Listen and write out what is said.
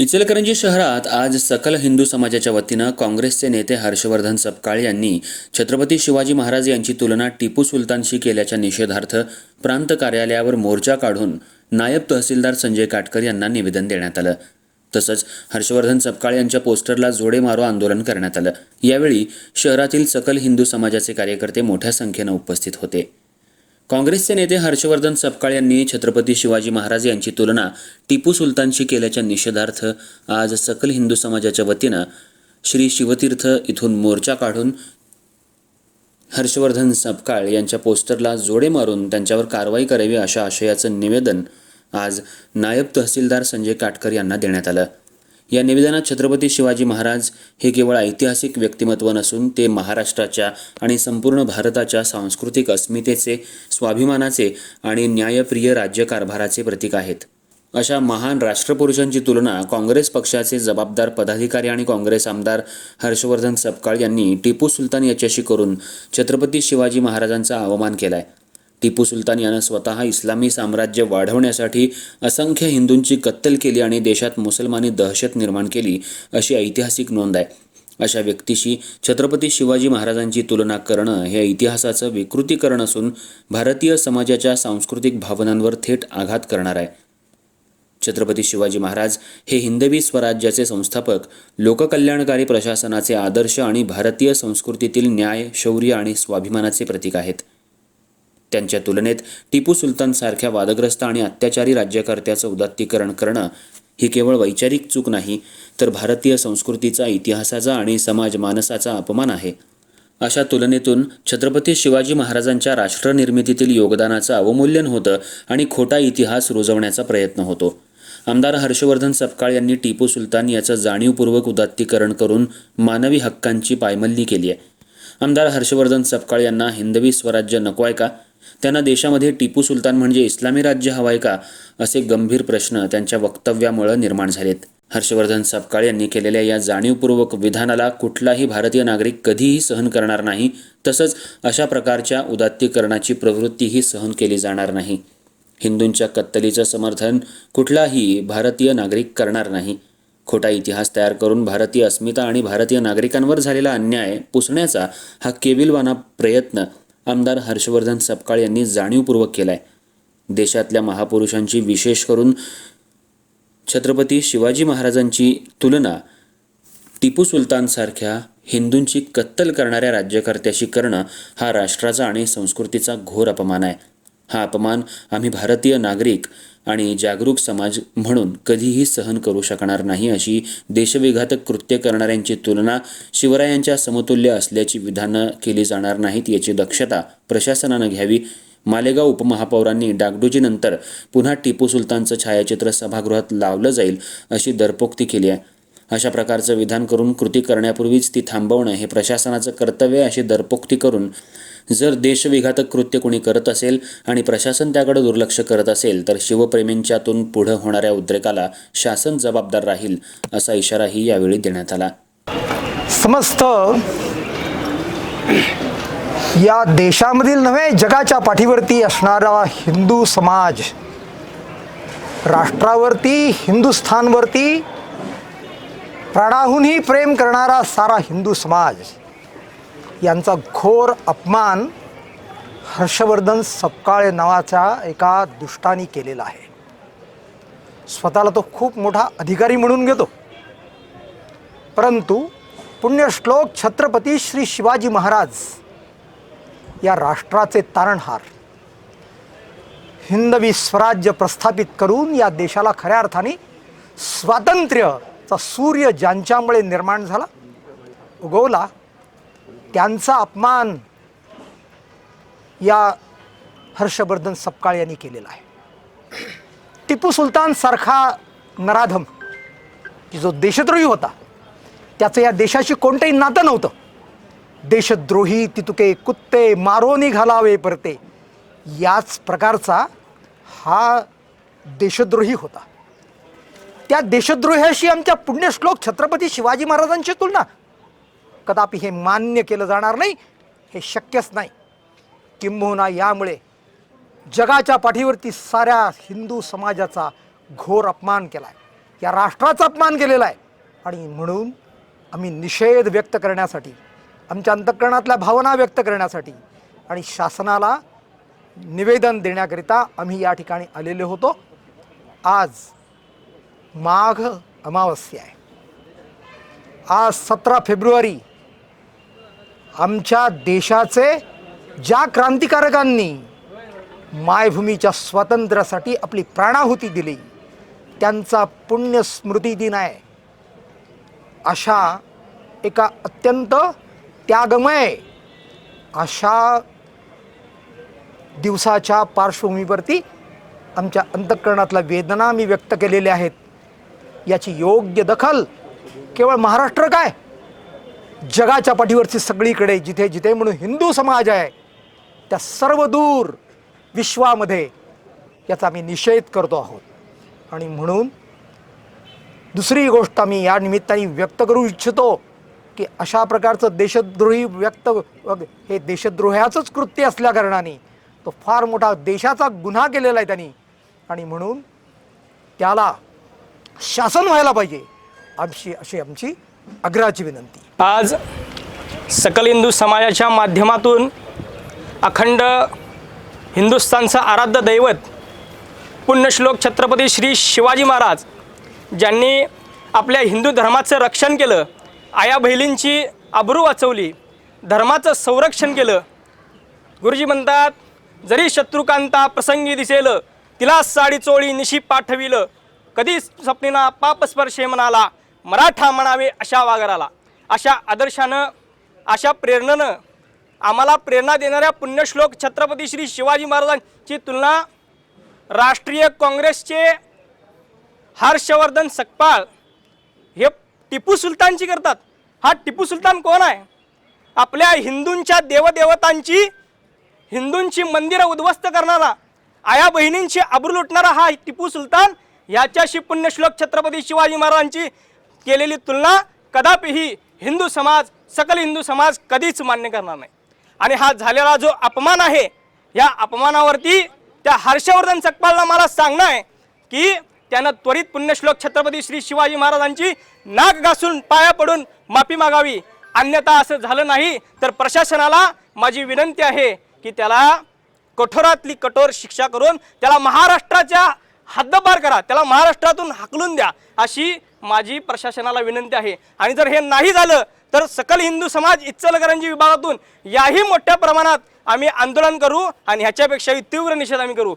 इचलकरंजी शहरात आज सकल हिंदू समाजाच्या वतीनं काँग्रेसचे नेते हर्षवर्धन सपकाळ यांनी छत्रपती शिवाजी महाराज यांची तुलना टिपू सुलतानशी केल्याच्या निषेधार्थ प्रांत कार्यालयावर मोर्चा काढून नायब तहसीलदार संजय काटकर यांना निवेदन देण्यात आलं. तसंच हर्षवर्धन सपकाळ यांच्या पोस्टरला जोडे मारो आंदोलन करण्यात आलं. यावेळी शहरातील सकल हिंदू समाजाचे कार्यकर्ते मोठ्या संख्येनं उपस्थित होते. काँग्रेसचे नेते हर्षवर्धन सपकाळ यांनी छत्रपती शिवाजी महाराज यांची तुलना टिपू सुलतानशी केल्याच्या निषेधार्थ आज सकल हिंदू समाजाच्या वतीनं श्री शिवतीर्थ इथून मोर्चा काढून हर्षवर्धन सपकाळ यांच्या पोस्टरला जोडे मारून त्यांच्यावर कारवाई करावी अशा आशयाचं निवेदन आज नायब तहसीलदार संजय काटकर यांना देण्यात आलं. या निवेदनात छत्रपती शिवाजी महाराज हे केवळ ऐतिहासिक व्यक्तिमत्व नसून ते महाराष्ट्राच्या आणि संपूर्ण भारताच्या सांस्कृतिक अस्मितेचे स्वाभिमानाचे आणि न्यायप्रिय राज्यकारभाराचे प्रतीक आहेत. अशा महान राष्ट्रपुरुषांची तुलना काँग्रेस पक्षाचे जबाबदार पदाधिकारी आणि काँग्रेस आमदार हर्षवर्धन सपकाळ यांनी टिपू सुलतान याच्याशी करून छत्रपती शिवाजी महाराजांचा अवमान आहे टिपू सुलतान यानं स्वतः इस्लामी साम्राज्य वाढवण्यासाठी असंख्य हिंदूंची कत्तल केली आणि देशात मुसलमानी दहशत निर्माण केली अशी ऐतिहासिक नोंद आहे. अशा व्यक्तीशी छत्रपती शिवाजी महाराजांची तुलना करणं हे इतिहासाचं विकृतीकरण असून भारतीय समाजाच्या सांस्कृतिक भावनांवर थेट आघात करणार आहे. छत्रपती शिवाजी महाराज हे हिंदवी स्वराज्याचे संस्थापक लोककल्याणकारी प्रशासनाचे आदर्श आणि भारतीय संस्कृतीतील न्याय शौर्य आणि स्वाभिमानाचे प्रतीक आहेत. त्यांच्या तुलनेत टिपू सुलतान सारख्या वादग्रस्त आणि अत्याचारी राज्यकर्त्याचं उदात्तीकरण करणं ही केवळ वैचारिक चूक नाही तर भारतीय संस्कृतीचा इतिहासाचा आणि समाज मानसाचा अपमान आहे. अशा तुलनेतून छत्रपती शिवाजी महाराजांच्या राष्ट्रनिर्मितीतील योगदानाचं अवमूल्यन होतं आणि खोटा इतिहास रुजवण्याचा प्रयत्न होतो. आमदार हर्षवर्धन सपकाळ यांनी टिपू सुलतान याचं जाणीवपूर्वक उदात्तीकरण करून मानवी हक्कांची पायमल्ली केली आहे. आमदार हर्षवर्धन सपकाळ यांना हिंदवी स्वराज्य नको आहे का? त्यांना देशामध्ये टिपू सुलतान म्हणजे इस्लामी राज्य हवं आहे का असे गंभीर प्रश्न त्यांच्या वक्तव्यामुळं निर्माण झालेत. हर्षवर्धन सपकाळ यांनी केलेल्या या जाणीवपूर्वक विधानाला कुठलाही भारतीय नागरिक कधीही सहन करणार नाही तसंच अशा प्रकारच्या उदात्तीकरणाची प्रवृत्तीही सहन केली जाणार नाही. हिंदूंच्या कत्तलीचं समर्थन कुठलाही भारतीय नागरिक करणार नाही. खोटा इतिहास तयार करून भारतीय अस्मिता आणि भारतीय नागरिकांवर झालेला अन्याय पुसण्याचा हा केविलवाना प्रयत्न आमदार हर्षवर्धन सपकाळ यांनी जाणीवपूर्वक केलाय. देशातल्या महापुरुषांची विशेष करून छत्रपती शिवाजी महाराजांची तुलना टिपू सुलतानसारख्या हिंदूंची कत्तल करणाऱ्या राज्यकर्त्याशी करणं हा राष्ट्राचा आणि संस्कृतीचा घोर अपमान आहे. हा अपमान आम्ही भारतीय नागरिक आणि जागरूक समाज म्हणून कधीही सहन करू शकणार नाही अशी देशविघातक कृत्य करणाऱ्यांची तुलना शिवरायांच्या समतुल्य असल्याची विधानं केली जाणार नाहीत याची दक्षता प्रशासनानं घ्यावी. मालेगाव उपमहापौरांनी डागडुजीनंतर पुन्हा टिपू सुलतानचं छायाचित्र सभागृहात लावलं जाईल अशी दरपोक्ती केली आहे. अशा प्रकारचं विधान करून कृती करण्यापूर्वीच ती थांबवणं हे प्रशासनाचं कर्तव्य अशी दरपोक्ती करून जर देशविघातक कृत्य कोणी करत असेल आणि प्रशासन त्याकडे दुर्लक्ष करत असेल तर शिवप्रेमींच्यातून पुढं होणाऱ्या उद्रेकाला शासन जबाबदार राहील असा इशाराही यावेळी देण्यात आला. समस्त या देशामधील नव्हे जगाच्या पाठीवरती असणारा हिंदू समाज राष्ट्रावरती हिंदुस्थानवरती प्राणाहूनही प्रेम करणारा सारा हिंदू समाज यांचा घोर अपमान हर्षवर्धन सपकाळे नावाच्या एका दुष्टानी केलेला आहे. स्वतःला तो खूप मोठा अधिकारी म्हणून घेतो. परंतु पुण्यश्लोक छत्रपती श्री शिवाजी महाराज या राष्ट्राचे तारणहार हिंदवी स्वराज्य प्रस्थापित करून या देशाला खऱ्या अर्थाने स्वातंत्र्याचा सूर्य ज्यांच्यामुळे निर्माण झाला उगवला त्यांचा अपमान या हर्षवर्धन सपकाळ यांनी केलेला आहे. टिपू सुलतान सारखा नराधम की जो देशद्रोही होता त्याचं या देशाशी कोणतंही नातं नव्हतं. देशद्रोही तितुके कुत्ते मारोनी घालावे परते याच प्रकारचा हा देशद्रोही होता. त्या देशद्रोह्याशी आमच्या पुण्यश्लोक छत्रपती शिवाजी महाराजांची तुलना कदापि हे मान्य केलं जाणार नाही हे शक्यच नाही. किंबहुना यामुळे जगाच्या पाठीवरती साऱ्या हिंदू समाजाचा घोर अपमान केला आहे या राष्ट्राचा अपमान केलेला आहे. आणि म्हणून आम्ही निषेध व्यक्त करण्यासाठी आमच्या अंतःकरणातल्या भावना व्यक्त करण्यासाठी आणि शासनाला निवेदन देण्याकरिता आम्ही या ठिकाणी आलेले होतो. आज माघ अमावस्या आहे. आज सतरा फेब्रुवारी आमच्या देशाचे ज्या क्रांतिकारकांनी मायभूमीच्या स्वातंत्र्यासाठी आपली प्राणाहुती दिली त्यांचा पुण्यस्मृती दिन आहे. अशा एका अत्यंत त्यागमय अशा दिवसाच्या पार्श्वभूमीवरती आमच्या अंतःकरणातल्या वेदना मी व्यक्त केलेल्या आहेत. याची योग्य दखल केवळ महाराष्ट्र काय? जगाच्या पाठीवरची सगळीकडे जिथे जिथे म्हणून हिंदू समाज आहे त्या सर्व दूर विश्वामध्ये याचा आम्ही निषेध करतो आहोत. आणि म्हणून दुसरी गोष्ट आम्ही या निमित्ताने व्यक्त करू इच्छितो की अशा प्रकारचं देशद्रोही व्यक्त हे देशद्रोह्याचंच कृत्य असल्याकारणाने तो फार मोठा देशाचा गुन्हा केलेला आहे त्यांनी. आणि म्हणून त्याला शासन व्हायला पाहिजे आमची अशी आमची अग्रहाची विनंती. आज सकल हिंदू समाजाच्या माध्यमातून अखंड हिंदुस्थानचं आराध्य दैवत पुण्यश्लोक छत्रपती श्री शिवाजी महाराज ज्यांनी आपल्या हिंदू धर्माचं रक्षण केलं आया बहिलींची आबरू वाचवली धर्माचं संरक्षण केलं गुरुजी म्हणतात जरी शत्रुकांता प्रसंगी दिसेल तिला साडी चोळी निशी पाठविलं कधी स्वप्नीना पापस्पर्शे म्हणाला मराठा म्हणावे अशा वागराला. अशा आदर्शानं अशा प्रेरणेनं आम्हाला प्रेरणा देणाऱ्या पुण्यश्लोक छत्रपती श्री शिवाजी महाराजांची तुलना राष्ट्रीय काँग्रेसचे हर्षवर्धन सकपाळ हे टिपू सुलतानची करतात. हा टिपू सुलतान कोण आहे? आपल्या हिंदूंच्या देवदेवतांची हिंदूंची मंदिरं उद्ध्वस्त करणारा आया बहिणींची आबरू लुटणारा हा टिपू सुलतान याच्याशी पुण्यश्लोक छत्रपती शिवाजी महाराजांची केलेली तुलना कदापिही हिंदू समाज सकल हिंदू समाज कधीच मान्य करणार नाही. आणि हा झालेला जो अपमान आहे या अपमानावरती त्या हर्षवर्धन सकपालला मला सांगणं आहे की त्यानं त्वरित पुण्यश्लोक छत्रपती श्री शिवाजी महाराजांची नाक घासून पाया पडून माफी मागावी. अन्यथा असं झालं नाही तर प्रशासनाला माझी विनंती आहे की त्याला कठोरातली कठोर शिक्षा करून त्याला महाराष्ट्राच्या हद्दपार करा. त्याला महाराष्ट्रातून हाकलून द्या अशी माझी प्रशासनाला विनंती आहे. आणि जर हे नाही झालं तर सकल हिंदू समाज इचलकरंजी विभागातून याही मोठ्या प्रमाणात आम्ही आंदोलन करू आणि ह्याच्यापेक्षाही तीव्र निषेध आम्ही करू.